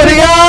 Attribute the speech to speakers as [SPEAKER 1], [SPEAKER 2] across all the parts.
[SPEAKER 1] วัสดีครั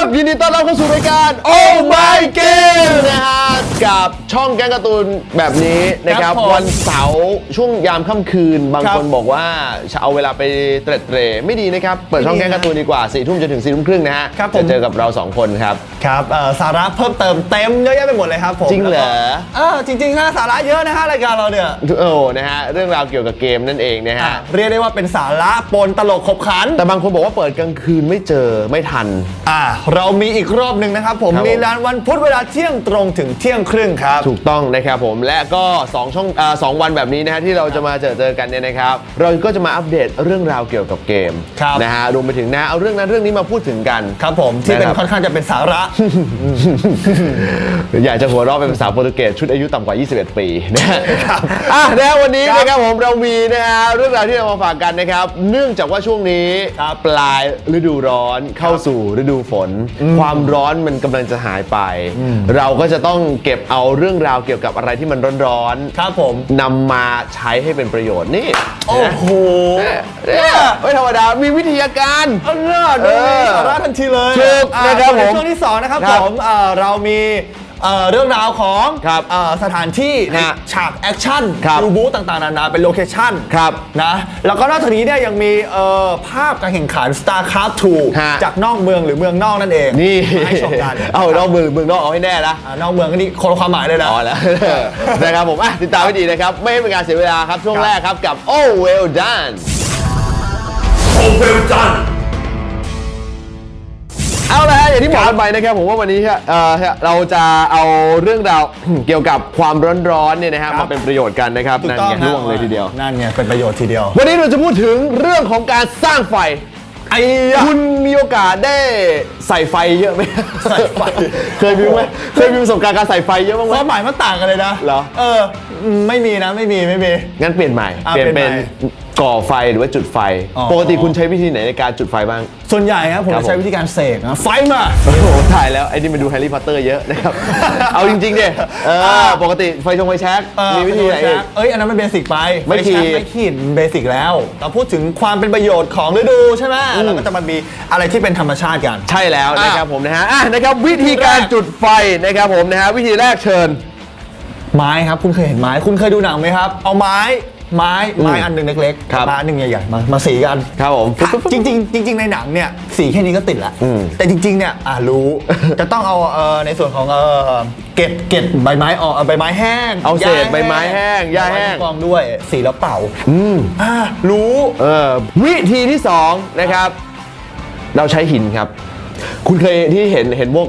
[SPEAKER 1] บ ยินดีต้อนรับเข้าสู่รายการ Oh My Game นะฮะ กับช่องแก๊งการ์ตูนแบบนี้นะครับ
[SPEAKER 2] ครับผม
[SPEAKER 1] วันเสาร์ช่วงยามค่ำคืน บาง
[SPEAKER 2] ครับ
[SPEAKER 1] คนบอกว่าจะเอาเวลาไปเตร็ดเตร่ไม่ดีนะครับ เปิดช่อง
[SPEAKER 2] ไม่ดี
[SPEAKER 1] แก๊งการ์ตูนดีกว่า4ี่ทุ่มจนถึง4ี่ทุ่มครึ่งนะฮะ
[SPEAKER 2] ครับผม
[SPEAKER 1] จะเจอกับเรา2คนครับ
[SPEAKER 2] ครับเอ่อสาระเพิ่มเติมเต็มเยอะแยะไปหมดเลยครับผม
[SPEAKER 1] จริงเหรอ
[SPEAKER 2] เออจริงๆนะสาระเยอะนะฮะรายการเราเนี่ย
[SPEAKER 1] โอ้นะฮะเรื่องราวเกี่ยวกับเกมนั่นเองนะ
[SPEAKER 2] อะ
[SPEAKER 1] ฮะ
[SPEAKER 2] เรียกได้ว่าเป็นสาระปนตลกขบขัน
[SPEAKER 1] แต่บางคนบอกว่าเปิดกลางคืนไม่เจอไม่ทัน
[SPEAKER 2] อ่าเรามีอีกรอบหนึ่งนะครับผม
[SPEAKER 1] ครับผม
[SPEAKER 2] มีร้านวันพุธเวลาเที่ยงตรงถึงเที่ยงครึ่งครับ
[SPEAKER 1] ถูกต้องนะครับผมและก็2ช่องอาสองวันแบบนี้นะฮะที่เราจะมาเจอเจอกันเนี่ยนะครับ เราก็จะมาอัปเดตเรื่องราวเกี่ยวกับเกม
[SPEAKER 2] ครับ
[SPEAKER 1] นะฮะรวมไปถึงนะเอาเรื่องนั้นเรื่องนี้มาพูดถึงกัน
[SPEAKER 2] ครับผมที่เป็น
[SPEAKER 1] นะครับ
[SPEAKER 2] ค่อนข้างจะเป็นสาระ
[SPEAKER 1] อยากจะหัวเราะเป็นภาษาโปรตุเกสชุดอายุต่ำกว่า 21 ปีนะฮะอะนะฮะวันนี้
[SPEAKER 2] ครับ
[SPEAKER 1] นะครับผมเรามีนะฮะเรื่องราวที่เรามาฝากกันนะครับ เนื่องจากว่าช่วงนี้
[SPEAKER 2] ครับ
[SPEAKER 1] ปลายฤดูร้อนเข้าสู่ฤดูฝน ความร้อนมันกำลังจะหายไป เราก็จะต้องเก็บเอาเรื่องราวเกี่ยวกับอะไรที่มันร้อนๆ
[SPEAKER 2] ครับผม
[SPEAKER 1] นำมาใช้ให้เป็นประโยชน์นี่
[SPEAKER 2] โอ้โห
[SPEAKER 1] เนี่ยไม่ธรรมดา มีวิทยาการ
[SPEAKER 2] เอาเลิศดูมีสาระทันทีเลย
[SPEAKER 1] ถูก
[SPEAKER 2] อ่า
[SPEAKER 1] นะครับ
[SPEAKER 2] ส่วน
[SPEAKER 1] ผม
[SPEAKER 2] ในช่วงที่สองนะครับ
[SPEAKER 1] ครับ
[SPEAKER 2] ผมเอ่อเรามี เอ่อเรื่องราวของ
[SPEAKER 1] ครับ
[SPEAKER 2] เอ่อสถานที่ใน
[SPEAKER 1] ฮะ
[SPEAKER 2] ฉากแอคชั่น
[SPEAKER 1] ครับ
[SPEAKER 2] ดูบูธต่างๆนานาเป็นโลเคชั่น
[SPEAKER 1] ครับ
[SPEAKER 2] นะแล้วก็นอกจากนี้เนี่ยยังมีเอ่อภาพการแข่งขัน StarCraft
[SPEAKER 1] ฮะ
[SPEAKER 2] 2 จากนอกเมืองหรือเมืองนอกนั่นเอง
[SPEAKER 1] นี่
[SPEAKER 2] มาให้ชมกัน
[SPEAKER 1] เอานอกมือมือนอกเอาให้แน่นะ
[SPEAKER 2] อ่านอกเมืองก็นี่คนละความหมายเลยนะ
[SPEAKER 1] อ๋อแล้ว นะครับผมอะติดตามให้ดีนะครับ ไม่ให้เป็นการเสียเวลาครับช่วง
[SPEAKER 2] ครับ
[SPEAKER 1] แรกครับกับ Oh Well Done
[SPEAKER 3] โอเวลจัน
[SPEAKER 1] เอา ละฮะอย่างที่บอกกันไปนะครับผมว่าวันนี้ฮะเอ่อเราจะเอาเรื่องราวเกี่ยวกับความร้อนๆเนี่ยนะฮะ
[SPEAKER 2] ครับ
[SPEAKER 1] มาเป็นประโยชน์กันนะครับ
[SPEAKER 2] ถูก
[SPEAKER 1] นั่น
[SPEAKER 2] ต้อง
[SPEAKER 1] ไงล่วงเลยทีเดียว
[SPEAKER 2] นั่นไงเป็นประโยชน์ทีเดียว
[SPEAKER 1] วันนี้เราจะพูดถึงเรื่องของการสร้างไฟ
[SPEAKER 2] ไอ้ยะ
[SPEAKER 1] คุณมีโอกาสได้ใส่ไฟเยอะไหม
[SPEAKER 2] ใส่ไฟ
[SPEAKER 1] เคยมีไหมเคยมีประสบการณ์การใส่ไฟเยอะบ้างไหม
[SPEAKER 2] ความหมายมันต่างกันเลยนะ
[SPEAKER 1] เหรอ
[SPEAKER 2] เออ อืมไม่มีนะไม่มีไม่มี
[SPEAKER 1] งั้นเปลี่ยนใหม่
[SPEAKER 2] อะ
[SPEAKER 1] เปลี่ยน
[SPEAKER 2] เปลี่
[SPEAKER 1] เป็
[SPEAKER 2] ย
[SPEAKER 1] น
[SPEAKER 2] นใหม่
[SPEAKER 1] ก่อไฟหรือว่าจุดไฟ
[SPEAKER 2] อ๋อ
[SPEAKER 1] ปกติคุณใช้วิธีไหนในการจุดไฟบ้าง
[SPEAKER 2] ส่วนใหญ่ครับผม
[SPEAKER 1] ครับ
[SPEAKER 2] จะใช้
[SPEAKER 1] ผม
[SPEAKER 2] วิธีการเสกนะไฟมา
[SPEAKER 1] โอ้โหถ่ายแล้วไอ้นี่มันดูแฮร์รี่พอตเตอร์เยอะนะครับ เอาจริงๆดิเออ
[SPEAKER 2] อ่า
[SPEAKER 1] ปกติไฟชงไฟแช็ก
[SPEAKER 2] เออ
[SPEAKER 1] มีวิธีไหน
[SPEAKER 2] ป
[SPEAKER 1] อีก
[SPEAKER 2] เอ้ยอันนั้นมันเบสิกไป
[SPEAKER 1] ไม่
[SPEAKER 2] ฟ
[SPEAKER 1] ขีด
[SPEAKER 2] แช็กไม่ขีดเบสิกแล้วเราพูดถึงความเป็นประโยชน์ของฤดูใช่ไหมเราก็จะมามีอะไรที่เป็นธรรมชาติกัน
[SPEAKER 1] ใช่แล้ว
[SPEAKER 2] อะ
[SPEAKER 1] นะครับผมนะฮะอะนะครับวิธีการ
[SPEAKER 2] แรก
[SPEAKER 1] จุดไฟนะครับผมนะฮะวิธีแรกเชิญ
[SPEAKER 2] ไม้ครับ คุณเคยเห็นไม้ คุณเคยดูหนังไหมครับ เอาไม้ ไม้ไม้
[SPEAKER 1] อืม
[SPEAKER 2] อันหนึ่งเล็กๆ
[SPEAKER 1] ครับ
[SPEAKER 2] ไม้อันหนึ่งใหญ่ๆมามาสีกัน
[SPEAKER 1] ครับผม
[SPEAKER 2] จริงๆจริง ๆ ในหนังเนี่ยสีแค่นี้ก็ติดละ
[SPEAKER 1] อืม
[SPEAKER 2] แต่จริง ๆ เนี่ยอ่ารู้ จะต้องเอาเอ่อในส่วนของเอ่อเกล็ดเกล็ดใบไม้ออกเอาใบไม้แห้ง
[SPEAKER 1] เอาเศษ
[SPEAKER 2] หญ้
[SPEAKER 1] ใบไม้แห้งหญ้าแห้ง
[SPEAKER 2] ไว้ในกองด้วยสีแล้วเป่า
[SPEAKER 1] อืม
[SPEAKER 2] อ่ารู้
[SPEAKER 1] เออวิธีที่สองนะครับ เราใช้หินครับ คุณเคยที่เห็นเห็นพวก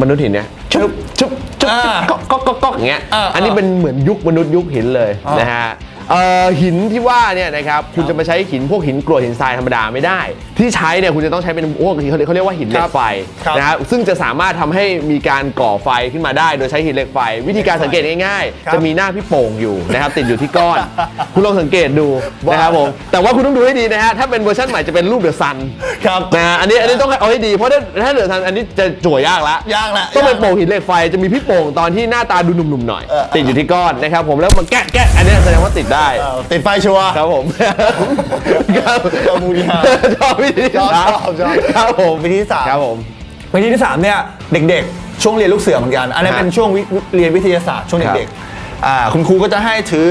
[SPEAKER 1] มนุษย์หินเนี่ย ชุบชุบชุบ
[SPEAKER 2] อ่า
[SPEAKER 1] ก็ก็ก็ก็อย่างเงี้ย
[SPEAKER 2] อ่า
[SPEAKER 1] อันนี้เป็นเหมือนยุคมนุษย์ยุคหินเลย
[SPEAKER 2] อ่าน
[SPEAKER 1] นะฮะ เอ่อหินที่ว่าเนี่ยนะครับคุณจะมาใช้หินพวกหินกรวดหินทรายธรรมดาไม่ได้ ที่ใช้เนี่ยคุณจะต้องใช้เป็นพวกเขาเรียกเขาเรียกว่าหินเหล็
[SPEAKER 2] ครั
[SPEAKER 1] ก
[SPEAKER 2] บ
[SPEAKER 1] ไฟ
[SPEAKER 2] ครับ
[SPEAKER 1] นะฮะซึ่งจะสามารถทำให้มีการก่อไฟขึ้นมาได้ โดยใช้หินเหล็กไฟ วิธีการสังเกตง่าย
[SPEAKER 2] ครับ
[SPEAKER 1] ๆจะมีหน้าพี่โป่งอยู่นะครับติดอยู่ที่ก้อน คุณลองสังเกตดู
[SPEAKER 2] ว่า
[SPEAKER 1] นะครับผมแต่ว่าคุณต้องดูให้ดีนะฮะถ้าเป็นเวอร์ชันใหม่จะเป็นรูปเดอะซัน
[SPEAKER 2] ครับ
[SPEAKER 1] นะฮะอันนี้อันนี้ต้องเอาให้ดีเพราะถ้าถ้าเดอะซันอันนี้จะจั่วยากละ
[SPEAKER 2] ยากละ
[SPEAKER 1] ต้องเป็น
[SPEAKER 2] ยากละ
[SPEAKER 1] โป่งหินเหล็กไฟจะมีพี่โป่งตอนที่หน้าตาดูหนุ่มๆหน่อย
[SPEAKER 2] เออ
[SPEAKER 1] ติดอยู่ที่ก้อนนะครับผมแล้วมาแกะแกะอันนี้แสดงว่าติดได้
[SPEAKER 2] เอ่อติดไฟชัวร์
[SPEAKER 1] ครับผมครับ
[SPEAKER 2] ชอบมูลนิธิ
[SPEAKER 1] ชอบวิธี
[SPEAKER 2] ชอบ
[SPEAKER 1] สาม
[SPEAKER 2] ชอบชอบ
[SPEAKER 1] ครับผม
[SPEAKER 2] วิธีที่สาม
[SPEAKER 1] ครับผม
[SPEAKER 2] วิธีที่สามเนี่ยเด็กๆ ช่วงเรียนลูกเสือเหมือนกัน อันนี้
[SPEAKER 1] ฮะ
[SPEAKER 2] เป็นช่วงวิเรียนวิทยาศาสตร์ช่วง
[SPEAKER 1] ครับ
[SPEAKER 2] เด็กๆอ่าคุณครูก็จะให้ถือ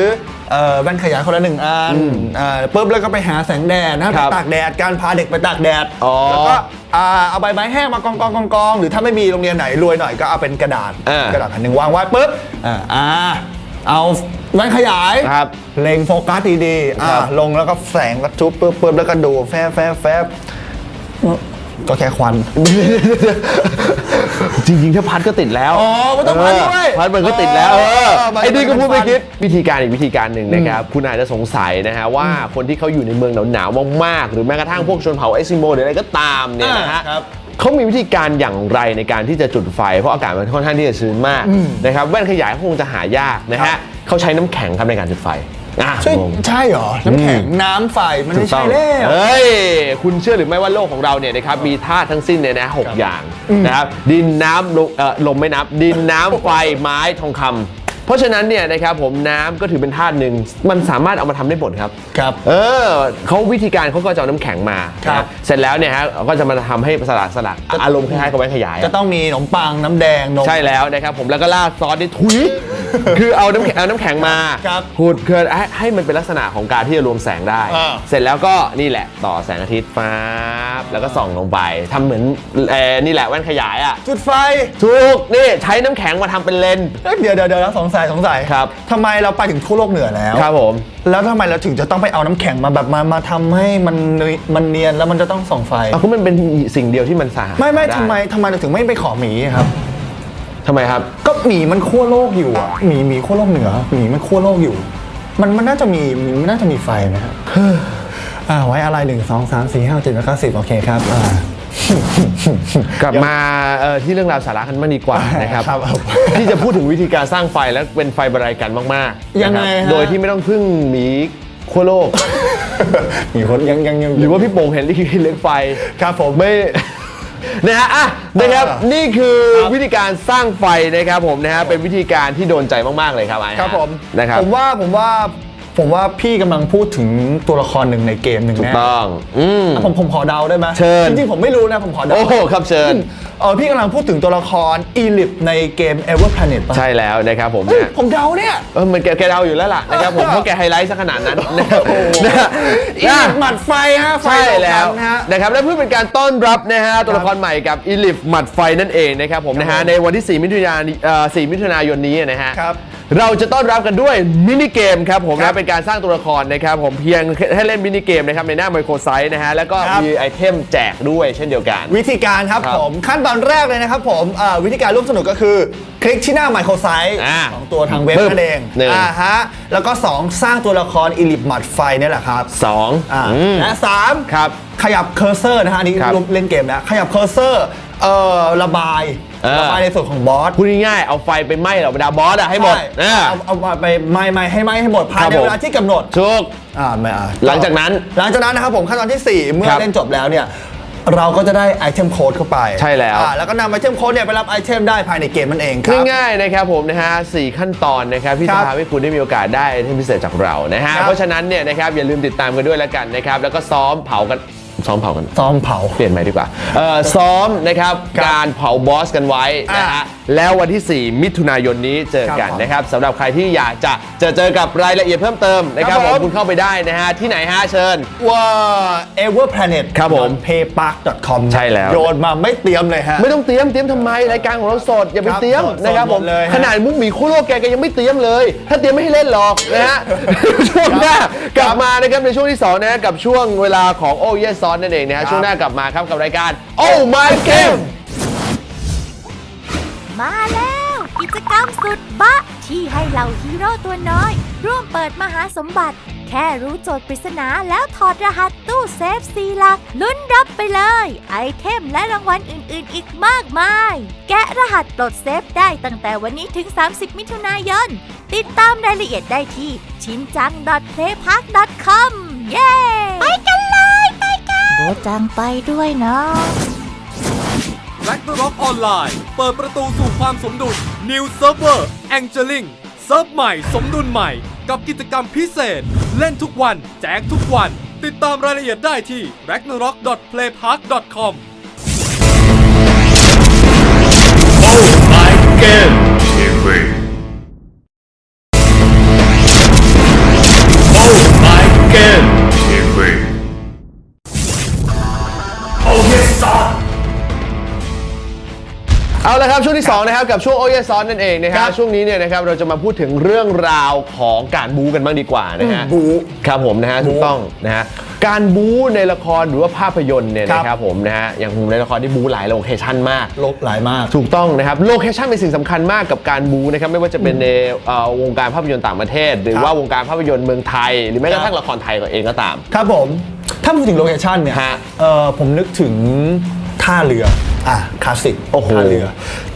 [SPEAKER 2] เอ่อแว่นขยายคนละหนึ่งอันอ่าปุ๊บแล้วก็ไปหาแสงแดดนะครับไปตากแดดการพาเด็กไปตากแดด
[SPEAKER 1] อ๋อ
[SPEAKER 2] แล้วก็อ่าเอาใบไม้แห้งมากองกองกองกองหรือถ้าไม่มีโรงเรียนไหนรวยหน่อยก็เอาเป็นกระดาษ
[SPEAKER 1] อ่าก
[SPEAKER 2] ระดาษแผ่นหนึ่งวางไว้ปุ๊บอ่าอ่า เอาแว่นขยาย
[SPEAKER 1] ครับ
[SPEAKER 2] เล็งโฟกัสดีๆอ่า
[SPEAKER 1] ครับ
[SPEAKER 2] ลงแล้วก็แสงกระทุบปุ๊บปุ๊บแล้วก็ดูแฟบแฟบแฟบก็แค่ควัน
[SPEAKER 1] จริงๆ ถ้าพัดก็ติดแล้ว
[SPEAKER 2] อ๋อมันต้องพัดด้วย
[SPEAKER 1] เออพัดมันก็ติดแล้ว
[SPEAKER 2] เอ
[SPEAKER 1] เอ
[SPEAKER 2] อ
[SPEAKER 1] อ
[SPEAKER 2] มัน
[SPEAKER 1] ไอ้นี่ก็พูด
[SPEAKER 2] มัน
[SPEAKER 1] ไม่คิด วิธีการอีกวิธีการหนึ่งนะครับ คุณอาจจะสงสัยนะฮะว่าคนที่เขาอยู่ในเมืองหนาวๆมากๆ หรือแม้กระทั่งพวกชนเผ่าเอสซิโมหรืออะไรก็ตามเนี่ยนะฮะ
[SPEAKER 2] อ่าครับ
[SPEAKER 1] เขามีวิธีการอย่างไรในการที่จะจุดไฟ เพราะอากาศมันค่อนข้างที่จะชื้นมากนะครับแว่นขยายคงจะหายากนะ
[SPEAKER 2] ครั
[SPEAKER 1] ฮะ
[SPEAKER 2] บ
[SPEAKER 1] เขาใช้น้ำแข็งครับในการจุดไฟอะ
[SPEAKER 2] ใช่
[SPEAKER 1] งง
[SPEAKER 2] ใช่เหรอ น้ำแข็ง น้ำไฟ มันไม่ใช่แล้ว
[SPEAKER 1] เฮ้ย คุณเชื่อหรือไม่ว่าโลกของเราเนี่ยนะครับมีธาตุทั้งสิ้นเนี่ยนะหก
[SPEAKER 2] ครับ
[SPEAKER 1] อย่างนะครับ ดินน้ำลมเอ่อลมไม่นับ ดินน้ำไฟไม้ทองคำ เพราะฉะนั้นเนี่ยนะครับผมน้ำก็ถือเป็นธาตุหนึ่งมันสามารถเอามาทำได้หมดครับ
[SPEAKER 2] ครับ
[SPEAKER 1] เออเขาวิธีการเขาก็จะเอาน้ำแข็งมา
[SPEAKER 2] ครับ
[SPEAKER 1] นะเสร็จแล้วเนี่ยฮะก็จะมาทำให้สลัดสลัดอารมณ์คล้ายๆกับแว่นขยาย
[SPEAKER 2] จะต้องมีขนมปังน้ำแดงนม
[SPEAKER 1] ใช่แล้วนะครับผมแล้วก็ราดซอสนี่ทุย คือเอาน้ำแข็งเอาน้ำแข็งมา
[SPEAKER 2] ครับ
[SPEAKER 1] ขูดเคือให้ให้มันเป็นลักษณะของการที่จะรวมแสงได้
[SPEAKER 2] อ่า
[SPEAKER 1] เสร็จแล้วก็นี่แหละต่อแสงอาทิตย์ฟ้าบแล้วก็ส่องลงไปทำเหมือนเออนี่แหละแว่นขยายอะ
[SPEAKER 2] จุดไฟ
[SPEAKER 1] ถูกนี่ใช้น้ำแข็งมาทำเป็นเลนส์
[SPEAKER 2] เอ้ยเดี๋ยวเดี๋ยวเดี๋ยวนะสงสัยสงสัย
[SPEAKER 1] ครับ
[SPEAKER 2] ทำไมเราไปถึงทั่วโลกเหนือแล้ว
[SPEAKER 1] ครับผม
[SPEAKER 2] แล้วทำไมเราถึงจะต้องไปเอาน้ำแข็งมาแบบมามาทำให้มันมันเนียนแล้วมันจะต้องส่องไฟ
[SPEAKER 1] เอาก็มันเป็นสิ่งเดียวที่มันสามารถ
[SPEAKER 2] ไม่ไม่
[SPEAKER 1] ด้
[SPEAKER 2] ทำไมทำไมเราถึงไม่ไปขอหมีครับ
[SPEAKER 1] ทำไมครับ
[SPEAKER 2] ก็หมีมันขั้วโลกอยู่อะหมีหมีขั้วโลกเหนือหมีมันขั้วโลกอยู่ มันมันน่าจะมีมันน่าจะมีไฟนะฮะอ่าไว้อะไรหนึ่งสองสามสี่ห้าเจ็ดแปดเก้าสิบโอเคครับอ่า
[SPEAKER 1] กลับมาเอ่อที่เรื่องราวสาระกันมากดีกว่านะครับ
[SPEAKER 2] ครับ
[SPEAKER 1] ที่จะพูดถึงวิธีการสร้างไฟและเป็นไฟบรรยายกันมากๆ
[SPEAKER 2] ยังไง
[SPEAKER 1] นะครับ
[SPEAKER 2] ฮะ
[SPEAKER 1] โดยที่ไม่ต้องพึ่งหมีขั้วโลก
[SPEAKER 2] มีคนยังยังยัง
[SPEAKER 1] หรือว่าพี่โป่งเห็นลี่เลี้ยงไฟ
[SPEAKER 2] ครับผม
[SPEAKER 1] ไม่ นะฮะอะนะครับ
[SPEAKER 2] อ่า
[SPEAKER 1] นี่คือ
[SPEAKER 2] ครับ
[SPEAKER 1] วิธีการสร้างไฟนะครับผมนะฮะเป็นวิธีการที่โดนใจมากๆเลยครับไอ้ฮะ
[SPEAKER 2] ครับผม
[SPEAKER 1] นะครับ
[SPEAKER 2] ผมว่าผมว่า ผมว่าพี่กำลังพูดถึงตัวละครหนึ่งในเกมหนึ่ง
[SPEAKER 1] ถูก
[SPEAKER 2] แน่
[SPEAKER 1] ต้อง อืม
[SPEAKER 2] อะผมผมขอเดาได้ไหม
[SPEAKER 1] เชิญ
[SPEAKER 2] จริงๆผมไม่รู้นะผมขอเดา
[SPEAKER 1] โอ้โหครับเชิญ
[SPEAKER 2] เออพี่กำลังพูดถึงตัวละครอีลิปในเกม Ever Planet ป่ะ
[SPEAKER 1] ใช่แล้วนะครับผม
[SPEAKER 2] เฮ้ย
[SPEAKER 1] นะ
[SPEAKER 2] ผมเดาเนี่ย
[SPEAKER 1] เออมันแกแกเดาอยู่แล้วล่ะนะครับผมเพราะแกไฮไลท์ซะขนาดนั้นนะครับนะฮะ
[SPEAKER 2] อีลิปหมัดไฟฮะไฟ
[SPEAKER 1] ใช่แล้ว
[SPEAKER 2] นะฮะ
[SPEAKER 1] นะครับและเพื่อเป็นการต้อนรับนะฮะตัวละครใหม่กับอีลิฟหมัดไฟนั่นเองนะครับผมนะฮะ
[SPEAKER 2] ครับผม
[SPEAKER 1] ในวันที่ 4 มิถุนายนเอ่อ4มิถุนายนนี้นะฮะ
[SPEAKER 2] ครับ
[SPEAKER 1] เราจะต้อนรับกันด้วยมินิเกมครับผม
[SPEAKER 2] ครั
[SPEAKER 1] นะ
[SPEAKER 2] บ
[SPEAKER 1] เป็นการสร้างตัวละครนะครับผมเพียงให้เล่นมินิเกมนะครับในหน้าไมโครไซต์นะฮะแล้วก็
[SPEAKER 2] ครับ
[SPEAKER 1] มีไอเทมแจกด้วยเช่นเดียวกัน
[SPEAKER 2] วิธีการครับ
[SPEAKER 1] ครับ
[SPEAKER 2] ผมขั้นตอนแรกเลยนะครับผมอ่าวิธีการร่วมสนุกก็คือ คลิกที่หน้าไมโครไซต์
[SPEAKER 1] อ่า
[SPEAKER 2] ของตัวทางเว็บ
[SPEAKER 1] ปึ๊บ
[SPEAKER 2] นั่นเอง
[SPEAKER 1] หนึ่ง
[SPEAKER 2] อ่าฮะแล้วก็ 2 สร้างตัวละครอีลิปหมัดไฟนี่แหละครับ
[SPEAKER 1] สอง
[SPEAKER 2] อ่า
[SPEAKER 1] อืม
[SPEAKER 2] และสาม
[SPEAKER 1] ครับ
[SPEAKER 2] ขยับเคอร์เซอร์นะฮะอันนี้
[SPEAKER 1] ครับ
[SPEAKER 2] รวมเล่นเกมแล้วขยับเคอร์เซอร์ เอ่อระบาย
[SPEAKER 1] เออ
[SPEAKER 2] ระบายในส่วนของบอส
[SPEAKER 1] พูดง่ายๆเอาไฟไปไหม้เหล่าบรรดาบอสอะให้หมด
[SPEAKER 2] ใช่
[SPEAKER 1] อ่า
[SPEAKER 2] เอาเอาเอาไปไม่ไม่ให้ไหม้ให้หมดภาย
[SPEAKER 1] ครับ
[SPEAKER 2] ใน
[SPEAKER 1] ผม
[SPEAKER 2] เวลาที่กำหนด
[SPEAKER 1] ชุก
[SPEAKER 2] อ่าไม่อ่า
[SPEAKER 1] หลังจากนั้น
[SPEAKER 2] หลังจากนั้นนะครับผมขั้นตอนที่ 4 เมื่อ
[SPEAKER 1] ครับ
[SPEAKER 2] เล่นจบแล้วเนี่ยเราก็จะได้ไอเทมโค้ดเข้าไป
[SPEAKER 1] ใช่แล้ว
[SPEAKER 2] อ่าแล้วก็นำไอเทมโค้ดเนี่ยไปรับไอเทมได้ภายในเกมนั่นเองครับ
[SPEAKER 1] ง่ายๆนะครับผมนะฮะสี่ขั้นตอนนะครับที่
[SPEAKER 2] ครั
[SPEAKER 1] จะ
[SPEAKER 2] บ
[SPEAKER 1] ทำให้คุณได้มีโอกาสได้ไอเทมพิเศษจากเรานะฮะ
[SPEAKER 2] ครับ
[SPEAKER 1] เพราะฉะนั้นเนี่ยนะครับอย่าลืมติดตามกันด้วยแล้วกันนะครับแล้วก็ซ้อมเผากัน ซ้อมเผากัน
[SPEAKER 2] ซ้อมเผา
[SPEAKER 1] เปลี่ยนใหม่ดีกว่าเอ่อซ้อมนะครับ
[SPEAKER 2] ครับ
[SPEAKER 1] การเผาบอสกันไว้นะฮะ
[SPEAKER 2] อ่า
[SPEAKER 1] แล้ววันที่ 4 มิถุนายนนี้เจอกัน
[SPEAKER 2] ครับผม
[SPEAKER 1] นะครับสำหรับใครที่อยากจะเจอเจอกับรายละเอียดเพิ่มเติมนะครับ
[SPEAKER 2] ครับ
[SPEAKER 1] ผ
[SPEAKER 2] ผมม
[SPEAKER 1] คุณเข้าไปได้นะฮะที่ไหนฮะเชิญ
[SPEAKER 2] ว่า everplanet
[SPEAKER 1] ครับผม
[SPEAKER 2] paypark.com
[SPEAKER 1] ใช่แล้ว
[SPEAKER 2] โยนมาไม่เตรียมเลยฮะ
[SPEAKER 1] ไม่ต้องเตรียมเตรียมทำไมรายการของเราสดอย่าไป
[SPEAKER 2] ครับ
[SPEAKER 1] เตรียม
[SPEAKER 2] สด
[SPEAKER 1] นะครับ
[SPEAKER 2] สด
[SPEAKER 1] ผม
[SPEAKER 2] หมดเลยฮะ
[SPEAKER 1] ขนาดมุกหมีคู่โลกแกก็ยังไม่เตรียมเลย ถ้าเตรียมไม่ให้เล่นหรอกนะฮะ ช่วงหน้ากลับมานะครับในช่วงที่สองนะฮะกับช่วงเวลาของโอ้ยซอนนั่นเองนะฮะช่วงหน้ากลับมาครับกับรายการ Oh My Game
[SPEAKER 4] มาแล้ว กิจกรรมสุดบะ ที่ให้เหล่าฮีโร่ตัวน้อย ร่วมเปิดมหาสมบัติ แค่รู้โจทย์ปริศนาแล้วถอดรหัสตู้เซฟสีหลัก ลุ้นรับไปเลย ไอเทมและรางวัลอื่นๆ อีกมากมาย แกะรหัสปลดเซฟได้ตั้งแต่วันนี้ถึง 30 มิถุนายน ติดตามรายละเอียดได้ที่ ชินจัง .playpark.com เย้ ไปกันเลยไปกัน โบจังไปด้วยเนาะ
[SPEAKER 5] แร็กร็อกออนไลน์เปิดประตูสู่ความสมดุล New Server Angeling เซิร์ฟใหม่สมดุลใหม่ กับกิจกรรมพิเศษ เล่นทุกวัน แจกทุกวัน ติดตามรายละเอียดได้ที่ ragnarok.playpark.com
[SPEAKER 3] Oh My Game
[SPEAKER 1] เอาละครับช่วงที่2นะครับกับช่วงโอเยซอนนั่นเองนะค
[SPEAKER 2] ค
[SPEAKER 1] รั
[SPEAKER 2] รั
[SPEAKER 1] บบช่วงนี้เนี่ยนะครับเราจะมาพูดถึงเรื่องราวของการบู๊กันบ้างดีกว่านะฮะ
[SPEAKER 2] อืมบู๊
[SPEAKER 1] ครับผมนะฮะ
[SPEAKER 2] บู๊
[SPEAKER 1] ถูกต้องนะฮะการบู๊ในละครหรือว่าภาพยนตร์เนี่ย
[SPEAKER 2] ครับ
[SPEAKER 1] นะครับผมนะฮะอย่างในละครที่บู๊หลายโลเคชั่นมาก
[SPEAKER 2] ลบหลายมาก
[SPEAKER 1] ถูกต้องนะครับโลเคชั่นเป็นสิ่งสำคัญมากกับการบูนะครับไม่ว่าจะเป็นในเอ่อวงการภาพยนตร์ต่างประเทศ หรือ
[SPEAKER 2] ครับ
[SPEAKER 1] ว่าวงการภาพยนตร์เมืองไทย หรือแม้กระ
[SPEAKER 2] ครับ
[SPEAKER 1] ทั่งละครไทยก็เองก็ตาม
[SPEAKER 2] ครับผมถ้าพูดถึงโลเคชันเนี่ย
[SPEAKER 1] ฮะ
[SPEAKER 2] เออผมนึกถึงท่าเรืออะคลาสสิก
[SPEAKER 1] โอ้โห
[SPEAKER 2] ท่าเรือ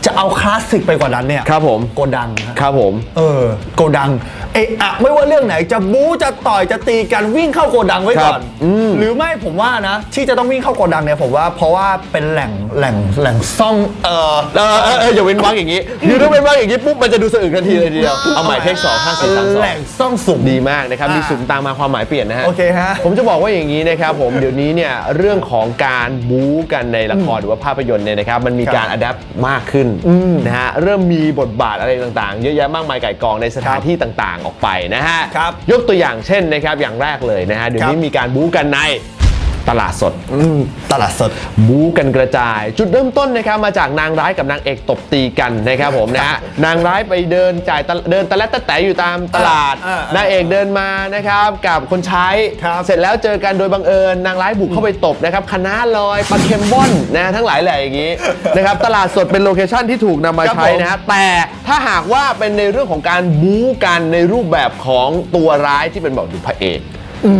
[SPEAKER 2] จะเอาคลาสสิกไปกว่านั้นเนี่ย
[SPEAKER 1] ครับผม
[SPEAKER 2] โกดังฮะ
[SPEAKER 1] ครับผม
[SPEAKER 2] เออโกดังเอะอะไม่ว่าเรื่องไหนจะบู๊จะต่อยจะตีกันวิ่งเข้าโกดังไว้ก่อน
[SPEAKER 1] ครับอืม
[SPEAKER 2] หรือไม่ผมว่านะ ที่จะต้องวิ่งเข้าโกดังเนี่ยผมว่าเพราะว่าเป็นแหล่งแหล่งแหล่งซ่องเออ
[SPEAKER 1] เออเออเอออย่าเว้นวรรคอย่างนี้คือถ้าเว้นวรรคอย่างนี้ปุ๊บมันจะดูสะอึกทันทีเลยทีเดียว เอาใหม่เทคสองห้าสี่สามสอ
[SPEAKER 2] แหล่
[SPEAKER 1] ง
[SPEAKER 2] งซ่องสุม
[SPEAKER 1] ดีมากนะครับ มี
[SPEAKER 2] อ่า
[SPEAKER 1] สุ่มตามมาความหมายเปลี่ยนนะฮะ
[SPEAKER 2] โอเคฮะ
[SPEAKER 1] ผมจะบอกว่าอย่างนี้นะครับผม เดี๋ยวนี้เนี่ยเรื่องของการบู๊กันในละครหรือว่าภาพยนตร์เนี่ยนะครับมันมีการอัดแอปมากขึ้นนะฮะเริ่มมีบทบาทอะไรต่างๆ เยอะแยะมากมายไก่ายกองในสถานที่ต่างๆ ออกไปนะฮะ
[SPEAKER 2] ครับ
[SPEAKER 1] ยกตัวอย่างเช่นนะครับอย่างแรกเลยนะฮะเดี๋ยวนี้
[SPEAKER 2] ครับ
[SPEAKER 1] มีการบู๊กันใน ตลาดสด
[SPEAKER 2] อืมตลาดสด
[SPEAKER 1] บู๊กันกระจาย จุดเริ่มต้นนะครับมาจากนางร้ายกับนางเอกตบตีกันนะครับผมนะฮะนางร้ายไปเดินจ่ายตะเดินตะและตะแต่อยู่ตามตลาด
[SPEAKER 2] อ่าอ่านา
[SPEAKER 1] งเอกเดินมานะครับกับคนใช้
[SPEAKER 2] ครับ
[SPEAKER 1] เสร็จแล้วเจอกันโดยบังเอิญนางร้ายบุกเข้าไปตบนะครับคณะลอยปลาเค็มบอนนะทั้งหลายแหล่อย่างนี้นะครับตลาดสดเป็นโลเคชั่นที่ถูกนำมา
[SPEAKER 2] ครับ
[SPEAKER 1] ใช้
[SPEAKER 2] ผม
[SPEAKER 1] นะฮะ แต่ถ้าหากว่าเป็นในเรื่องของการบู๊กันในรูปแบบของตัวร้ายที่เป็นแบบดูพระเอก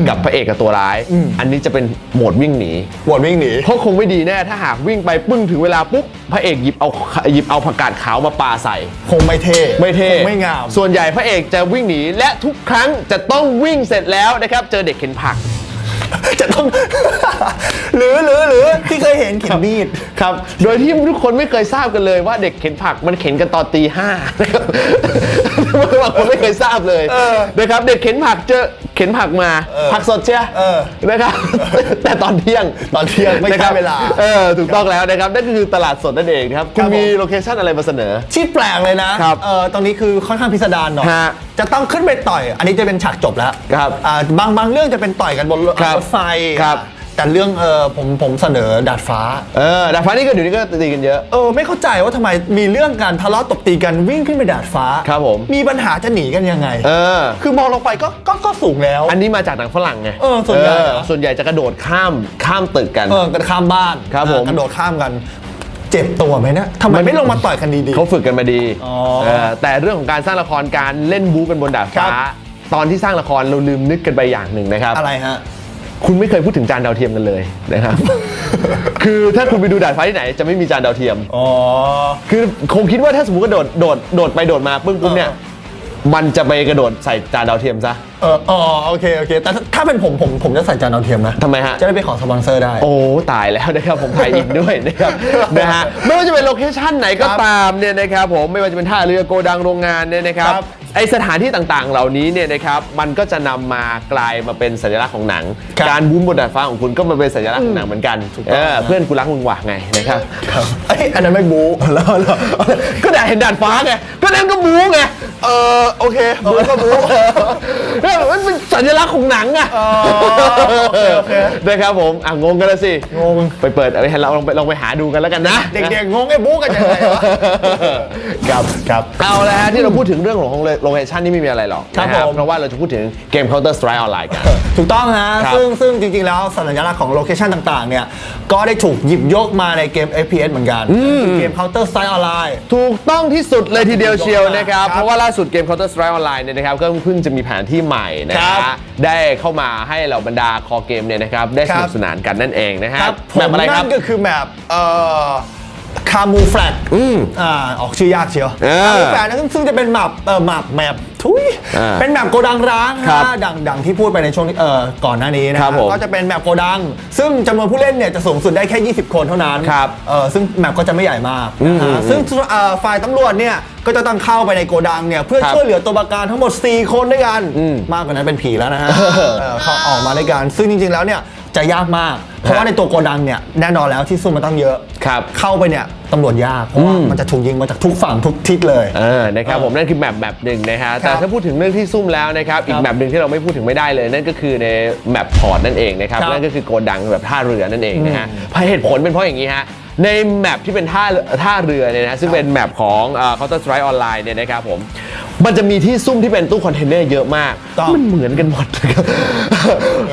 [SPEAKER 1] กับพระเอกกับตัวร้าย อันนี้จะเป็นโหมดวิ่งหนี
[SPEAKER 2] วอดวิ่งหนี
[SPEAKER 1] เพราะคงไม่ดีแน่ถ้าหากวิ่งไปปึ้งถึงเวลาปุ๊บพระเอกหยิบเอาหยิบเอาผักกาดขาวมาปาใส่
[SPEAKER 2] คงไม่เท่
[SPEAKER 1] ไม่เท่
[SPEAKER 2] คงไม่งาม
[SPEAKER 1] ส่วนใหญ่พระเอกจะวิ่งหนีและทุกครั้งจะต้องวิ่งเสร็จแล้วนะครับ เจอเด็กเข็นผัก
[SPEAKER 2] จะต้อง หรือหรือหรือที่เคยเห็นเข็นมีด
[SPEAKER 1] ครับ โดยที่ทุกคนไม่เคยทราบกันเลยว่าเด็กเข็นผักมันเข็นกันตอนตีห้านะครับบางคนไม่เคยทราบเลย
[SPEAKER 2] เออ
[SPEAKER 1] นะครับเด็กเข็นผักเจอเข็นผักมา
[SPEAKER 2] เออ
[SPEAKER 1] ผักสดเชีย
[SPEAKER 2] เออ
[SPEAKER 1] นะครับ แต่ตอนเที่ยง
[SPEAKER 2] ตอนเที่ยงไม่ใช่
[SPEAKER 1] นะครับ
[SPEAKER 2] เวลา
[SPEAKER 1] เออถูกต้องแล้วนะครับนั่นก็คือตลาดสดนั่นเองครับ
[SPEAKER 2] ค
[SPEAKER 1] คุ
[SPEAKER 2] รั
[SPEAKER 1] ณ
[SPEAKER 2] บผม
[SPEAKER 1] มีโลเคชั่นอะไรมาเสนอ
[SPEAKER 2] ที่แปลกเลยนะครับเออตรงนี้คือค่อนข้างพิสดารหน่อย
[SPEAKER 1] ฮะ
[SPEAKER 2] จะต้องขึ้นไปต่อย อันนี้จะเป็นฉากจบแล้ว
[SPEAKER 1] ครับ
[SPEAKER 2] อ่าบางบางเรื่องจะเป็นต่อยกันบนรถ
[SPEAKER 1] ครับ
[SPEAKER 2] รถไฟ
[SPEAKER 1] ครับ
[SPEAKER 2] แต่เรื่องเออผมผมเสนอดาดฟ้า
[SPEAKER 1] เออดาดฟ้านี่ก็เดี๋ยวนี้ก็ตีกันเยอะ
[SPEAKER 2] เออไม่เข้าใจว่าทำไมมีเรื่องการทะเลาะตบตีกันวิ่งขึ้นไปดาดฟ้า
[SPEAKER 1] ครับผม
[SPEAKER 2] มีปัญหาจะหนีกันยังไง
[SPEAKER 1] เออ
[SPEAKER 2] คือมองลงไปก็ก็ก็สูงแล้ว
[SPEAKER 1] อันนี้มาจากหนังฝรั่งไง
[SPEAKER 2] เออส่วนใหญ่
[SPEAKER 1] เออ
[SPEAKER 2] อะ
[SPEAKER 1] ส่วนใหญ่จะกระโดดข้ามข้ามตึกกัน
[SPEAKER 2] เออกันข้ามบ้าน
[SPEAKER 1] ครับผม
[SPEAKER 2] กระโดดข้ามกัน เจ็บตัวไหมเนะทำไมไม่ลงมาต่อยกันดีๆ
[SPEAKER 1] เขาฝึกกันมาดี
[SPEAKER 2] อ๋อ
[SPEAKER 1] เออแต่เรื่องของการสร้างละครการเล่นบู๊กันบนดาดฟ้า
[SPEAKER 2] ครับ
[SPEAKER 1] ตอนที่สร้างละครเราลืมนึกกันไปอย่างหนึ่งนะครับ
[SPEAKER 2] อะไรฮะ
[SPEAKER 1] คุณไม่เคยพูดถึงจานดาวเทียมกันเลยนะครับ คือถ้าคุณไปดูดาดฟ้าที่ไหนจะไม่มีจานดาวเทียม
[SPEAKER 2] อ๋อ
[SPEAKER 1] คือคงคิดว่าถ้าสมมติกระโดดโดดโดดไปโดดมาปึ้งปุ๊บเนี่ย
[SPEAKER 2] เออ
[SPEAKER 1] มันจะไปกระโดดใส่จานดาวเทียมซะ
[SPEAKER 2] เอออ๋อโอเคโอเค แต่ถ้าถ้าเป็นผมผมผมจะใส่จานดาวเทียมนะ
[SPEAKER 1] ทำไมฮะ
[SPEAKER 2] จะได้ไปขอสปอนเซอร์ได้
[SPEAKER 1] โอ้ ตายแล้วนะครับ ผมถ่ายอินด้วยนะครับ นะฮะ ไม่ว่าจะเป็นโลเคชั่นไหนก็
[SPEAKER 2] ครับ
[SPEAKER 1] ตามเนี่ยนะครับผม ไม่ว่าจะเป็นท่าเรือโกดังโรงงานเนี่ยนะครับ
[SPEAKER 2] ครับ
[SPEAKER 1] ไอสถานที่ต่างๆ เหล่านี้เนี่ยนะครับมันก็จะนำมากลายมาเป็นสัญลักษณ์ของหนัง
[SPEAKER 2] ครับ
[SPEAKER 1] การบูมบนดาดฟ้าของคุณก็มาเป็นสัญลักษณ์ของหนังเหมือนกัน
[SPEAKER 2] ถูกต้อง
[SPEAKER 1] เออเพื่อนกูรักมึงว่ะไงนะครับ
[SPEAKER 2] ครับเอ้ยอันนั้นไม่บู๊แล้วแล้ว
[SPEAKER 1] ก็ได้เห็นดาดฟ้าไงก็นั่นก็บูไง
[SPEAKER 2] เออโอเคเออก็บู๊
[SPEAKER 1] เออมันเป็นสัญลักษณ์ของหนังอะ
[SPEAKER 2] อ๋อโอเคโอเค
[SPEAKER 1] นะครับผมอะงงกันแล้วสิ
[SPEAKER 2] งง
[SPEAKER 1] ไปเปิดเอาไปให้เราลองไปลองไปหาดูกันแล้วกันนะ
[SPEAKER 2] เด็กๆงงไอ้บู๊กันยังไงวะ
[SPEAKER 1] ครับ ครับ เอาละฮะที่เราพูดถึงเรื่องของโลเคชันนี่ไม่มีอะไรหรอก
[SPEAKER 2] ครับ
[SPEAKER 1] นะ
[SPEAKER 2] ผม
[SPEAKER 1] เพราะว่าเราจะพูดถึงเกม Counter Strike Online กัน
[SPEAKER 2] ถูกต้องฮะ
[SPEAKER 1] ครับ
[SPEAKER 2] ซึ่งซึ่งจริง ๆ แล้วสัญลักษณ์ของโลเคชันต่างๆ เนี่ย ก็ได้ถูกหยิบยกมาในเกม FPS เหมือนกัน เกม Counter Strike Online
[SPEAKER 1] ถูกต้องที่สุดเลยทีเดียวเชียวนะครับ
[SPEAKER 2] ครับ
[SPEAKER 1] เพราะว่าล่าสุดเกม Counter Strike Online เนี่ยนะครับก็เพิ่งจะมีแผนที่ใหม่นะ
[SPEAKER 2] ครั
[SPEAKER 1] ฮะ
[SPEAKER 2] บ
[SPEAKER 1] ได้เข้ามาให้เหล่าบรรดาคอเกมเนี่ยนะครับได้สนุ
[SPEAKER 2] ครั
[SPEAKER 1] ก
[SPEAKER 2] บ
[SPEAKER 1] สนานกันนั่นเองนะฮะ
[SPEAKER 2] ครับผม
[SPEAKER 1] แบบอะไรครับ
[SPEAKER 2] นั่นก็คือแมปเอ่อ คามูแฟลก
[SPEAKER 1] อืม
[SPEAKER 2] อ่าออกชื่อยากเชียว
[SPEAKER 1] เออ
[SPEAKER 2] คามูแฟลกนั่นซึ่งจะเป็นแมปเอ่อแมปแมปทุย
[SPEAKER 1] อ่า
[SPEAKER 2] เป็นแมปโกดังร้าง
[SPEAKER 1] ครับ
[SPEAKER 2] ฮะดังดังที่พูดไปในช่วงที่เอ่อก่อนหน้านี้นะ
[SPEAKER 1] ค
[SPEAKER 2] ค
[SPEAKER 1] รั
[SPEAKER 2] รั
[SPEAKER 1] บบผม
[SPEAKER 2] ก็จะเป็นแมปโกดัง ซึ่งจำนวนผู้เล่นเนี่ยจะสูงสุดได้แค่ 20 คนเท่านั้น
[SPEAKER 1] ครับ
[SPEAKER 2] เออซึ่งแมปก็จะไม่ใหญ่มาก
[SPEAKER 1] อืม
[SPEAKER 2] นะฮะซึ่งเอ่อฝ่ายตำรวจเนี่ยก็จะต้องเข้าไปในโกดังเนี่ยเพื่อ
[SPEAKER 1] ครับ
[SPEAKER 2] ช่วยเหลือตัวประกันทั้งหมด 4 คนด้วยกัน
[SPEAKER 1] อืม
[SPEAKER 2] มากกว่านั้นเป็นผีแล้วนะฮะเออเขาออกมาด้วยกันซึ่งจริงๆแล้วเนี่ย จะยากมาก เพราะว่าในตัวโกดังเนี่ยแน่นอนแล้วที่ซุ่มมันต้องเยอะ
[SPEAKER 1] ครับ
[SPEAKER 2] เข้าไปเนี่ยตำรวจยากเพราะว่า
[SPEAKER 1] อืม
[SPEAKER 2] มันจะถูกยิงมาจากทุกฝั่งทุกทิศเลย
[SPEAKER 1] เออนะครับผมนั่นคือแมปแบบหนึ่งนะฮะแต่
[SPEAKER 2] ครับ
[SPEAKER 1] ถ้าพูดถึงเรื่องที่ซุ่มแล้วนะครับอี
[SPEAKER 2] ค
[SPEAKER 1] ก
[SPEAKER 2] รับ
[SPEAKER 1] แมปหนึ่งที่เราไม่พูดถึงไม่ได้เลย นั่นก็คือในแมปพอร์ตนั่นเองนะครับ
[SPEAKER 2] ครับ
[SPEAKER 1] นั่นก็คือโกดังแบบท่าเรือนั่นเองนะฮะเหตุผลเป็นเพราะอย่างนี้ฮะในแมปที่เป็นท่าท่าเรือเนี่ยนะซึ่งเป็นแมปของเอ่อ Counter Strike Online เนี่ยนะครับผม มันจะมีที่ซุ่มที่เป็นตู้คอนเทนเนอร์เยอะมาก
[SPEAKER 2] ต้อง
[SPEAKER 1] มันเหมือนกันหมดนะครับ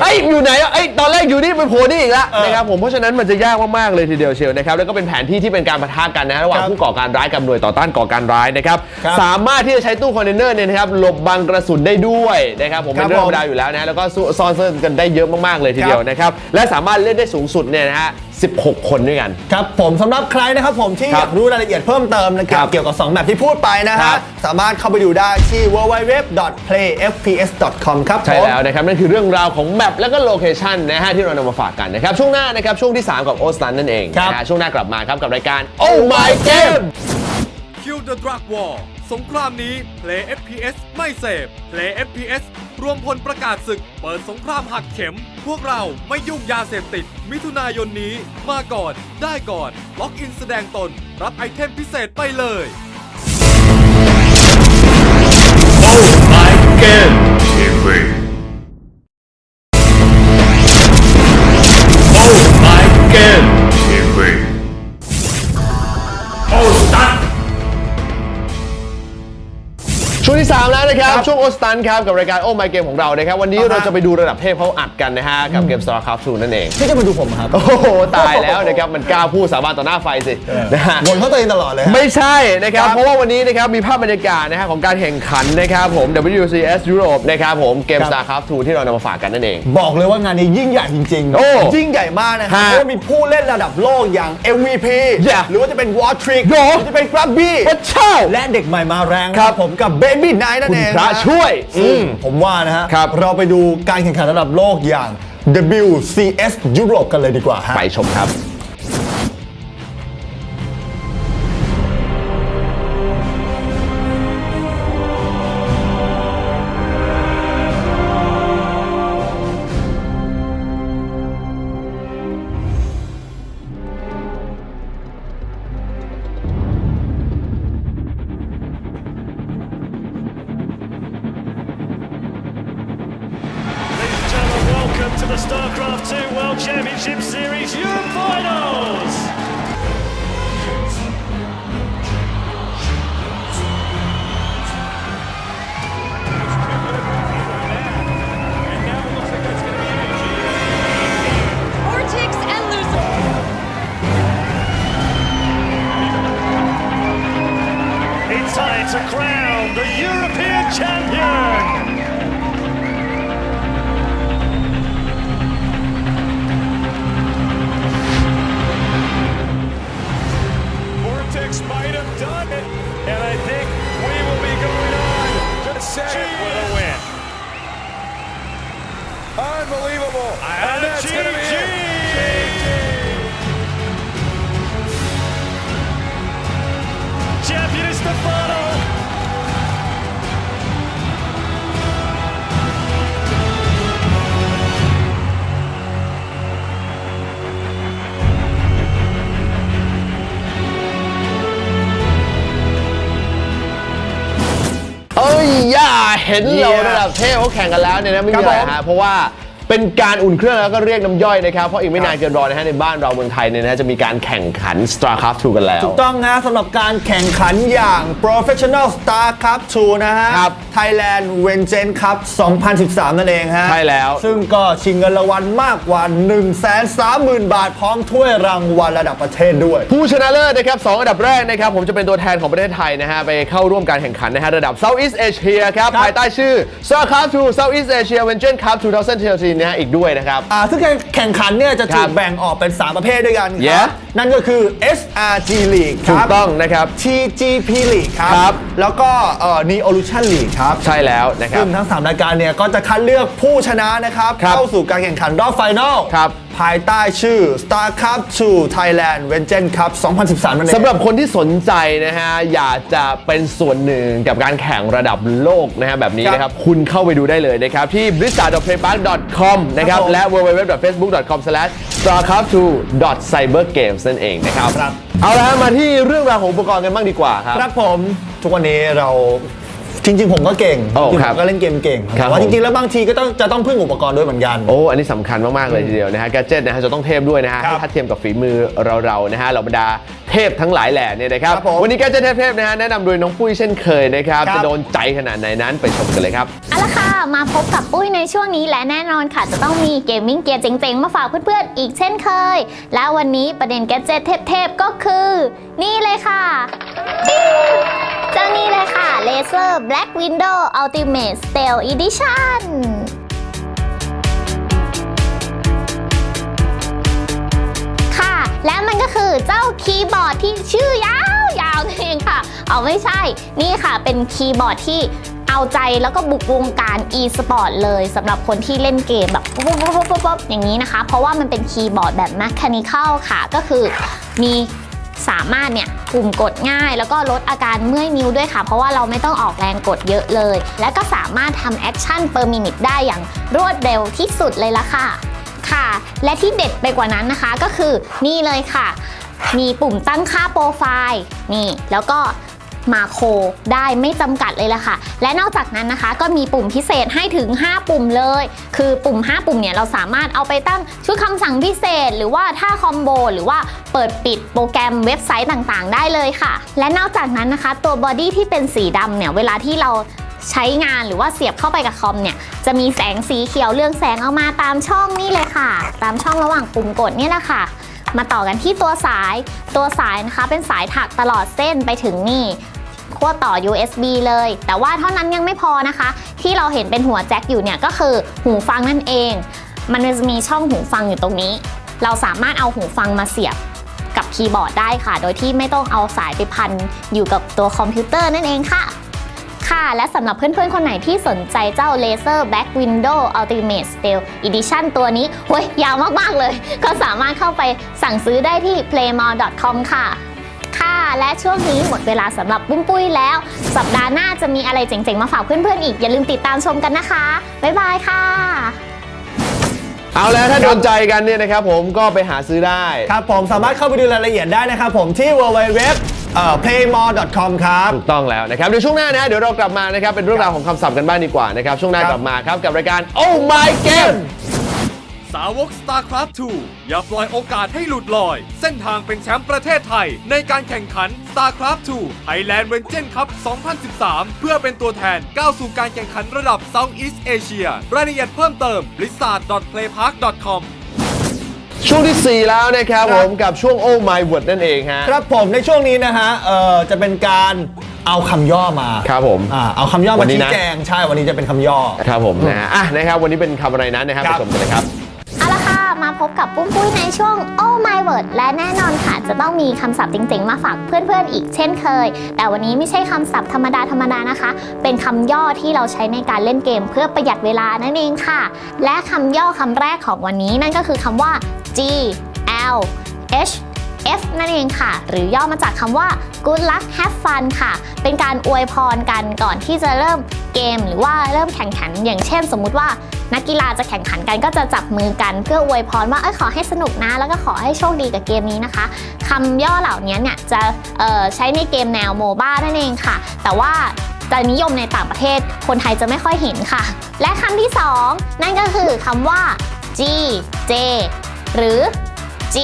[SPEAKER 1] ไอ้ยอยู่ไหนอะไอ้ยตอนแรกอยู่นี่ไปโผล่นี่อีกแล้วนะครับผมเพราะฉะนั้นมันจะยากมากๆเลยทีเดียวเชียวนะครับแล้วก็เป็นแผนที่ที่เป็นการปะทะกันนะระหว่าง
[SPEAKER 2] ครับ
[SPEAKER 1] ผู้ก่อการร้ายกับหน่วยต่อต้านก่อการร้ายนะครับ
[SPEAKER 2] ครับ
[SPEAKER 1] สามารถที่จะใช้ตู้คอนเทนเนอร์เนี่ยนะครับหลบบังกระสุนได้ด้วยนะครับผม
[SPEAKER 2] ครั
[SPEAKER 1] เป็น
[SPEAKER 2] บ
[SPEAKER 1] เรื่องธรรม
[SPEAKER 2] ผม
[SPEAKER 1] ดาอยู่แล้วนะแล้วก็สู้ซ่อนเซิร์นกันได้เยอะมากๆเลยทีเดียว
[SPEAKER 2] ครับ
[SPEAKER 1] นะครับและสามารถเล่นได้สูงสุดเนี่ยนะฮะ 16 คนด้วยกัน
[SPEAKER 2] ครับผมสำหรบใครนะครับผมที่
[SPEAKER 1] ค
[SPEAKER 2] อ
[SPEAKER 1] รับ
[SPEAKER 2] ยากรู้รายละเอียดเพิ่มเติมนะค
[SPEAKER 1] ครั
[SPEAKER 2] รับบเกี่ยวกับ 2 แบบที่พูดไปนะ
[SPEAKER 1] ครั
[SPEAKER 2] ฮะ
[SPEAKER 1] บ
[SPEAKER 2] สามารถเข้าไปดูได้ที่ www.playfps.com ครับ
[SPEAKER 1] ใช่
[SPEAKER 2] ผม
[SPEAKER 1] แล้วนะครับ นั่นคือเรื่องราวของแมปและก็โลเคชันนะฮะที่เรานำมาฝากกันนะครับ ช่วงหน้านะครับ ช่วงที่ 3 กับโอสตันนั่นเอง
[SPEAKER 2] ครับ
[SPEAKER 1] นะฮะช่วงหน้ากลับมาครับกับรายการ Oh My Game
[SPEAKER 5] Kill the Drug War สงครามนี้ Play FPS ไม่เสพ Play FPS รวมพลประกาศศึก เปิดสงครามหักเข็ม พวกเราไม่ยุ่งยาเสพติด มิถุนายนนี้ มาก่อน ได้ก่อน ล็อกอินแสดงตน รับไอเทมพิเศษไปเลย
[SPEAKER 1] ครับ ช่วงโอสตันครับ กับรายการ Oh My Game ของเรานะครับ วันนี้เราจะไปดูระดับเทพเขาอัดกันนะฮะ กับเกม StarCraft 2นั่นเอง
[SPEAKER 2] ที่จะมาดูผมครับ
[SPEAKER 1] โอ้โห ตายแล้วนะครับ มันกล้าพูดสาบานต่อหน้าไฟสินะฮะ
[SPEAKER 2] บ่นเขาตัวเองตลอดเลยฮะ
[SPEAKER 1] ไม่ใช่นะครับ
[SPEAKER 2] ครับ
[SPEAKER 1] เพราะว่าวันนี้นะครับ มีภาพบรรยากาศนะฮะของการแข่งขันนะครับผม WCS Europe นะครับผมเกม
[SPEAKER 2] ครับ
[SPEAKER 1] StarCraft 2ที่เรานำมาฝากกันนั่นเอง
[SPEAKER 2] บอกเลยว่างานนี้ยิ่งใหญ่จริง
[SPEAKER 1] โอ้
[SPEAKER 2] ยิ่งใหญ่มากนะครับ
[SPEAKER 1] ฮะ
[SPEAKER 2] เพราะว่ามีผู้เล่นระดับโลกอย่าง MVP
[SPEAKER 1] Yeah
[SPEAKER 2] หรือว่าจะเป็น War Trick
[SPEAKER 1] โย
[SPEAKER 2] หรือจะเป็น Grabby
[SPEAKER 1] พระเจ้า
[SPEAKER 2] และเด็กใหม่มาแรง
[SPEAKER 1] ครับ
[SPEAKER 2] ผมกับ Baby Night นั่นเอง
[SPEAKER 1] พระ
[SPEAKER 2] น
[SPEAKER 1] ช่วย
[SPEAKER 2] ซึ่งผมว่านะฮะ
[SPEAKER 1] ครับ
[SPEAKER 2] เราไปดูการแข่งขันระดับโลกอย่าง WCS Europe กันเลยดีกว่าฮะ
[SPEAKER 1] ไปชมครับ เห็นเรา
[SPEAKER 2] Yeah
[SPEAKER 1] ระดับเทพเขาแข่งกันแล้วเนี่ยนะไม่มี
[SPEAKER 2] ครับ
[SPEAKER 1] อะไร
[SPEAKER 2] ผม
[SPEAKER 1] ฮะเพราะว่า เป็นการอุ่นเครื่องแล้วก็เรียกน้ำย่อยนะครับ เพราะอีกไม่นานเกินรอนะฮะในบ้านเราเมืองไทยเนี่ยนะจะมีการแข่งขัน StarCraft 2 กันแล้ว
[SPEAKER 2] ถูกต้องนะสำหรับการแข่งขันอย่าง Professional Star Cup 2นะฮะ
[SPEAKER 1] ครับ
[SPEAKER 2] Thailand w e n g e n Cup 2013 นั่นเองฮะ
[SPEAKER 1] ใช่แล้ว
[SPEAKER 2] ซึ่งก็ชิงเงินรางวัลมากกว่า 1 3 0 0 0 0 บาท พร้อมถ้วยรางวัลระดับประเทศด้วย
[SPEAKER 1] ผู้ชนะเลิศนะครับสองอันดับแรกนะครับ ผมจะเป็นตัวแทนของประเทศไทยนะฮะ ไปเข้าร่วมการแข่งขันนะฮะ ระดับ Southeast Asia ครับ
[SPEAKER 2] ครับ
[SPEAKER 1] ภายใต้ชื่อ StarCraft 2 Southeast Asia v e n g e n Cup 2013นะฮะอีกด้วยนะครับ
[SPEAKER 2] อ่าซึ่งการแข่งขันเนี่ยจะ
[SPEAKER 1] ครั
[SPEAKER 2] ถู
[SPEAKER 1] บ
[SPEAKER 2] กแบ่งออกเป็น 3 ประเภทด้วยกันค
[SPEAKER 1] Yeah
[SPEAKER 2] รับนั่นก็คือ SRG League ค
[SPEAKER 1] ถู
[SPEAKER 2] รั
[SPEAKER 1] ก
[SPEAKER 2] บ
[SPEAKER 1] ต้องนะครับ
[SPEAKER 2] TGP League ครับ
[SPEAKER 1] ครับ
[SPEAKER 2] แล้วก็เอ่อ Neolution League ครับ
[SPEAKER 1] ใช่แล้วนะครับ
[SPEAKER 2] ซึ่งทั้ง 3 รายการเนี่ยก็จะคัดเลือกผู้ชนะนะครับ
[SPEAKER 1] ครับ
[SPEAKER 2] เข้าสู่การแข่งขันรอบไฟนอล
[SPEAKER 1] ครับ
[SPEAKER 2] ภายใต้ชื่อ Star Cup 2 Thailand w e n g e n Cup 2013 นั่นเอง
[SPEAKER 1] สำหรับคนที่สนใจนะฮะ อยากจะเป็นส่วนหนึ่งกับการแข่งระดับโลกนะฮะ แบบนี้นะครับ คุณเข้าไปดูได้เลยนะครับ ที่ blizzard.playpark.com นะครับ
[SPEAKER 2] ครับผม
[SPEAKER 1] และ www.facebook.com/starcraft2.cybergames นั่นเองนะครับ
[SPEAKER 2] ครับ
[SPEAKER 1] เอาละฮะมาที่เรื่องราวของอุปกรณ์กันบ้างดีกว่าครับ
[SPEAKER 2] ครับผม ทุกวันนี้เรา จริงๆ ผมก็เก่ง
[SPEAKER 1] โอ้
[SPEAKER 2] จริงๆ
[SPEAKER 1] ครั
[SPEAKER 2] ผ
[SPEAKER 1] บ
[SPEAKER 2] มก็เล่นเกมเก่ง
[SPEAKER 1] ครับ
[SPEAKER 2] แต่ว่า
[SPEAKER 1] ผม
[SPEAKER 2] จริงๆ แล้วบางทีก็ต้องจะต้องพึ่งอุปกรณ์ด้วยเหมือนกัน
[SPEAKER 1] โอ้ อันนี้สำคัญมาก ๆ เลยทีเดียวนะฮะ แกดเจิตนะฮะจะต้องเทพด้วยนะฮะ
[SPEAKER 2] ครับ
[SPEAKER 1] ให้ทัดเทียมกับฝีมือเรา ๆ นะฮะ เหล่าบรรดา เทพทั้งหลายแหล่เนี่ยนะครับ
[SPEAKER 2] ครับผม
[SPEAKER 1] วันนี้แกเจตเทพๆนะฮะแนะนำโดยน้องปุ้ยเช่นเคยนะครับ
[SPEAKER 2] ครับ
[SPEAKER 1] จะโดนใจขนาดไหนนั้นไปชมกันเลยครับ
[SPEAKER 6] เอาละค่ะ มาพบกับปุ้ยในช่วงนี้และแน่นอนค่ะ จะต้องมีเกมมิ่งเกียร์เจ๋งๆ มาฝากเพื่อนๆ อีกเช่นเคย และวันนี้ประเด็นแกดเจ็ตเทพๆ ก็คือ นี่เลยค่ะปิ๊งเจ้านี่เลยค่ะ Laser Black Window Ultimate Stealth Edition และมันก็คือเจ้าคีย์บอร์ดที่ชื่อยาวๆนั่นเองค่ะ เอาไม่ใช่ นี่ค่ะเป็นคีย์บอร์ดที่เอาใจแล้วก็บุกวงการ e-sport เลยสำหรับคนที่เล่นเกมแบบปุ๊บปุ๊บปุ๊บปุ๊บปุ๊บอย่างนี้นะคะ เพราะว่ามันเป็นคีย์บอร์ดแบบ mechanical ค่ะ ก็คือมีสามารถเนี่ยกลุ่มกดง่าย แล้วก็ลดอาการเมื่อยนิ้วด้วยค่ะ เพราะว่าเราไม่ต้องออกแรงกดเยอะเลย และก็สามารถทำแอคชั่น per minute ได้อย่างรวดเร็วที่สุดเลยละค่ะ ค่ะ และที่เด็ดไปกว่านั้นนะคะก็คือนี่เลยค่ะ มีปุ่มตั้งค่าโปรไฟล์นี่ แล้วก็มาโครได้ไม่จำกัดเลยละค่ะ และนอกจากนั้นนะคะ ก็มีปุ่มพิเศษให้ถึง 5 ปุ่มเลย คือปุ่ม 5 ปุ่มเนี่ยเราสามารถเอาไปตั้งชุดคำสั่งพิเศษ หรือว่าถ้าคอมโบ หรือว่าเปิดปิดโปรแกรมเว็บไซต์ต่างๆ ได้เลยค่ะ และนอกจากนั้นนะคะ ตัวบอดี้ที่เป็นสีดำเนี่ยเวลาที่เรา ใช้งานหรือว่าเสียบเข้าไปกับคอมเนี่ยจะมีแสงสีเขียวเรืองแสงออกมาตามช่องนี่เลยค่ะ ตามช่องระหว่างปุ่มกดเนี่ยแหละค่ะ มาต่อกันที่ตัวสายตัวสายนะคะเป็นสายถักตลอดเส้นไปถึงนี่ขั้วต่อ USB เลย แต่ว่าเท่านั้นยังไม่พอนะคะ ที่เราเห็นเป็นหัวแจ็คอยู่เนี่ยก็คือหูฟังนั่นเอง มันจะมีช่องหูฟังอยู่ตรงนี้ เราสามารถเอาหูฟังมาเสียบกับคีย์บอร์ดได้ค่ะ โดยที่ไม่ต้องเอาสายไปพันอยู่กับตัวคอมพิวเตอร์นั่นเองค่ะ ค่ะ และสำหรับเพื่อนๆ คนไหนที่สนใจเจ้า Laser Back Window Ultimate Stealth Edition ตัวนี้เฮ้ยยาวมากๆเลย ก็สามารถเข้าไปสั่งซื้อได้ที่ playmore.com ค่ะค่ะ และช่วงนี้หมดเวลาสำหรับปุ้มปุ้ยแล้ว สัปดาห์หน้าจะมีอะไรเจ๋งๆ มาฝากเพื่อนๆ อีก อย่าลืมติดตามชมกันนะคะ บ๊ายบายค่ะ
[SPEAKER 1] เอาแล้วถ้าโดนใจกันเนี่ยนะครับผมก็ไปหาซื้อได้
[SPEAKER 2] ครับผมสามารถเข้าไปดูรายละเอียดได้นะครับผมที่ www playmore.com ครับ
[SPEAKER 1] ถูกต้องแล้วนะครับเดี๋ยวช่วงหน้านะเดี๋ยวเรากลับมานะครับเป็นเรื่องราวของคำศัพท์กันบ้างดีกว่านะครับช่วงหน้า
[SPEAKER 2] ครับ
[SPEAKER 1] กลับมาครับกับรายการ Oh My Game
[SPEAKER 5] สาวก StarCraft 2 อย่าปล่อยโอกาสให้หลุดลอย เส้นทางเป็นแชมป์ประเทศไทย ในการแข่งขัน StarCraft 2 Thailand r e g e n Cup 2013 เพื่อเป็นตัวแทนก้าวสู่การแข่งขันระดับ Southeast Asia รายละเอียดเพิ่มเติม blizzard.playpark.com
[SPEAKER 1] ช่วงที่ 4 แล้วนะครับผมกับช่วง Oh My Word นั่นเองฮะ
[SPEAKER 2] ครับผมในช่วงนี้นะฮะเอ่อจะเป็นการเอาคำย่อมา
[SPEAKER 1] ครับผม
[SPEAKER 2] อ่าเอาคำย่อ
[SPEAKER 1] วั
[SPEAKER 2] มาน
[SPEAKER 1] นี้
[SPEAKER 2] ชี้
[SPEAKER 1] นะ
[SPEAKER 2] แจงใช่วันนี้จะเป็นคำย่อ
[SPEAKER 1] ครับผมนะฮะอะนะครับวันนี้เป็นคำอะไรนั้นนะครับ
[SPEAKER 2] ค
[SPEAKER 1] ไป
[SPEAKER 2] รับ
[SPEAKER 1] ชมกันเลยครับ
[SPEAKER 6] เอา ละค่ะมาพบกับปุ้มปุ้ยในช่วง Oh My Word และแน่นอนค่ะ จะต้องมีคำศัพท์เจ๋งๆ มาฝากเพื่อนๆ อีกเช่นเคย แต่วันนี้ไม่ใช่คำศัพท์ธรรมดาธรรมดานะคะ เป็นคำย่อที่เราใช้ในการเล่นเกมเพื่อประหยัดเวลานั่นเองค่ะ และคำย่อคำแรกของวันนี้นั่นก็คือคำว่า G L H F นั่นเองค่ะ หรือย่อมาจากคำว่า Good luck have fun ค่ะ เป็นการอวยพรกันก่อนที่จะเริ่มเกม หรือว่าเริ่มแข่งขัน อย่างเช่น สมมุติว่า นักกีฬาจะแข่งขันกันก็จะจับมือกันเพื่ออวยพรว่าเอ้ยขอให้สนุกนะ แล้วก็ขอให้โชคดีกับเกมนี้นะคะคำย่อเหล่านี้เนี่ยจะใช้ในเกมแนวโมบ้านั่นเองค่ะ แต่ว่าจะนิยมในต่างประเทศ คนไทยจะไม่ค่อยเห็นค่ะ และคำที่สองนั่นก็คือคำว่า G J หรือ G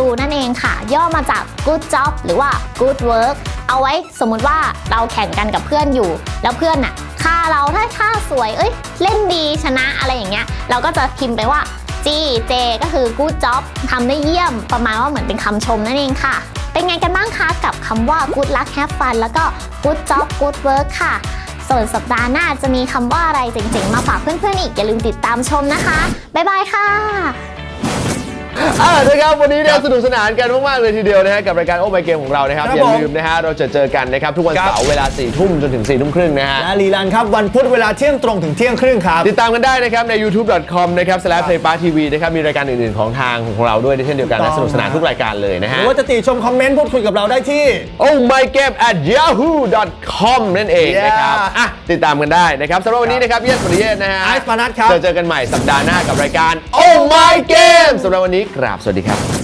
[SPEAKER 6] W นั่นเองค่ะ ย่อมาจาก good job หรือว่า good work เอาไว้สมมุติว่าเราแข่งกันกับเพื่อนอยู่ แล้วเพื่อนน่ะ ค่าเราถ้าค่าสวย เอ้ย เล่นดีชนะอะไรอย่างเงี้ย เราก็จะพิมพ์ไปว่า G J ก็คือ good job ทำได้เยี่ยม ประมาณว่าเหมือนเป็นคำชมนั่นเองค่ะ เป็นไงกันบ้างคะกับคำว่า good luck have fun แล้วก็ good job good work ค่ะ ส่วนสัปดาห์หน้าจะมีคำว่าอะไรเจ๋งๆ มาฝากเพื่อนๆอีกอย่าลืมติดตามชมนะคะ บ๊ายบายค่ะ
[SPEAKER 1] อ่านะครับวันนี้เนี่ยสนุกสนานกันมากๆเลยทีเดียวนะฮะกับรายการโอ้ My Game ของเรานะครับ
[SPEAKER 2] ครับ
[SPEAKER 1] อย่า
[SPEAKER 2] ผม
[SPEAKER 1] ลืมนะฮะเราจะเจอกันนะครับทุกวัน
[SPEAKER 2] ครับ
[SPEAKER 1] เสาร์เวลา4ี่ทุ่มจนถึง4ี่ทุ่มครึ่งนะฮะ
[SPEAKER 2] และรีลันครับ วันพุธเวลาเที่ยงตรงถึงเที่ยงครึ่งครับ
[SPEAKER 1] ติดตามกันได้นะครับใน youtube.com นะครับ slash playparktv นะครับมีรายการอื่นๆของทางของเราด้วยเช่นเดียวกัน
[SPEAKER 2] ถู
[SPEAKER 1] และ
[SPEAKER 2] กต้อง
[SPEAKER 1] สนุกสนานทุกรายการเลยนะ
[SPEAKER 2] ห
[SPEAKER 1] ฮะ
[SPEAKER 2] รือว่าจะติชมคอมเมนต์พูดคุยกับเราได้ที่
[SPEAKER 1] oh my game at yahoo.com นั่นเอง
[SPEAKER 2] Yeah
[SPEAKER 1] นะครับอะ ติดตามกันได้นะครับสำหรับวันนี้นะครับเยสปริเยสนะฮะ
[SPEAKER 2] ไอซ์ปานัทครับ
[SPEAKER 1] เจอเจอกันใหม่สัปดาห์หน้ากับรายการ oh my game สำหรับวันนี้กราบสวัสดีครับ